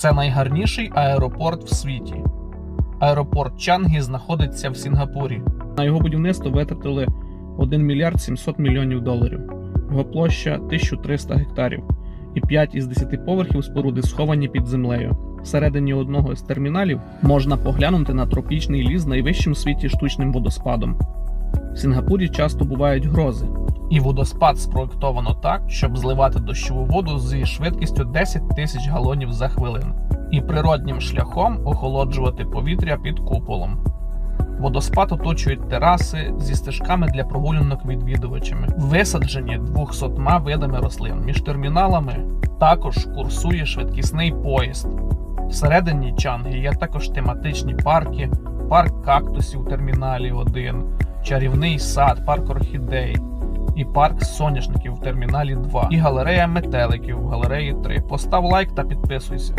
Це найгарніший аеропорт в світі. Аеропорт Чангі знаходиться в Сінгапурі. На його будівництво витратили 1 мільярд 700 мільйонів доларів. Його площа 1300 гектарів, і 5 із 10 поверхів споруди сховані під землею. Всередині одного з терміналів можна поглянути на тропічний ліс з найвищим у світі штучним водоспадом. В Сінгапурі часто бувають грози, і водоспад спроєктовано так, щоб зливати дощову воду зі швидкістю 10 тисяч галонів за хвилину, і природнім шляхом охолоджувати повітря під куполом. Водоспад оточують тераси зі стежками для прогулянок відвідувачами, висаджені 200 видами рослин. Між терміналами також курсує швидкісний поїзд. Всередині Чанги є також тематичні парки, парк кактусів у терміналі 1, чарівний сад, парк орхідей і парк соняшників в терміналі 2, і галерея метеликів в галереї 3. Постав лайк та підписуйся.